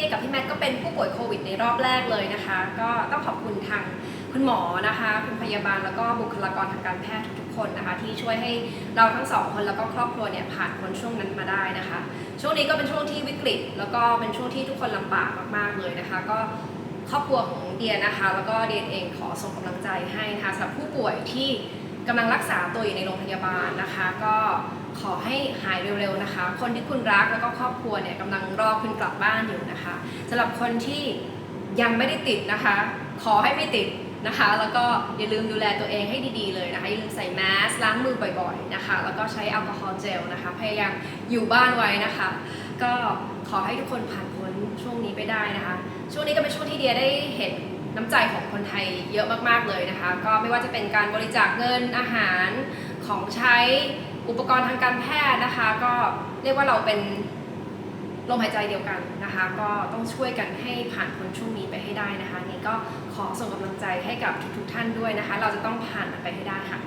ดียกับพี่แมทก็เป็นผู้ป่วยโควิดในรอบแรกเลยนะคะ ก็ต้องขอบคุณทางคุณหมอนะคะ คุณพยาบาลแล้วก็บุคลากรทางการแพทย์ทุกๆคนนะคะ ที่ช่วยให้เราทั้งสองคนแล้วก็ครอบครัวเนี่ยผ่านพ้นช่วงนั้นมาได้นะคะ ช่วงนี้ก็เป็นช่วงที่วิกฤต แล้วก็เป็นช่วงที่ทุกคนลำบากมากๆเลยนะคะ ก็ครอบครัวของเดียนะคะ แล้วก็เดียเองขอส่งกำลังใจให้นะคะสำหรับผู้ป่วยที่ กำลังรักษาตัวอยู่ในโรงพยาบาลนะคะ ก็ขอให้หายเร็วๆนะคะ คนที่คุณรักแล้วก็ครอบครัวเนี่ยกำลังรอคุณกลับบ้านอยู่นะคะสำหรับคนที่ยังไม่ได้ติดนะคะ ขอให้ไม่ติดนะคะ แล้วก็อย่าลืมดูแลตัวเองให้ดีๆเลยนะคะ อย่าลืมใส่แมสล้างมือบ่อยๆนะคะ แล้วก็ใช้แอลกอฮอล์เจลนะคะ พยายามอยู่บ้านไว้นะคะ ก็ขอให้ทุกคนผ่านพ้นช่วงนี้ไปได้นะคะ ช่วงนี้ก็เป็นช่วงที่เดียได้เห็น น้ำใจของคนไทยเยอะมากๆเลยนะคะ ก็ไม่ว่าจะเป็นการบริจาคเงินอาหารของใช้อุปกรณ์ทางการแพทย์นะคะ ก็เรียกว่าเราเป็นลมหายใจเดียวกันนะคะ ก็ต้องช่วยกันให้ผ่านพ้นช่วงนี้ไปให้ได้นะคะนี่ก็ขอส่งกำลังใจให้กับทุกๆท่านด้วยนะคะ เราจะต้องผ่านมันไปให้ได้ค่ะ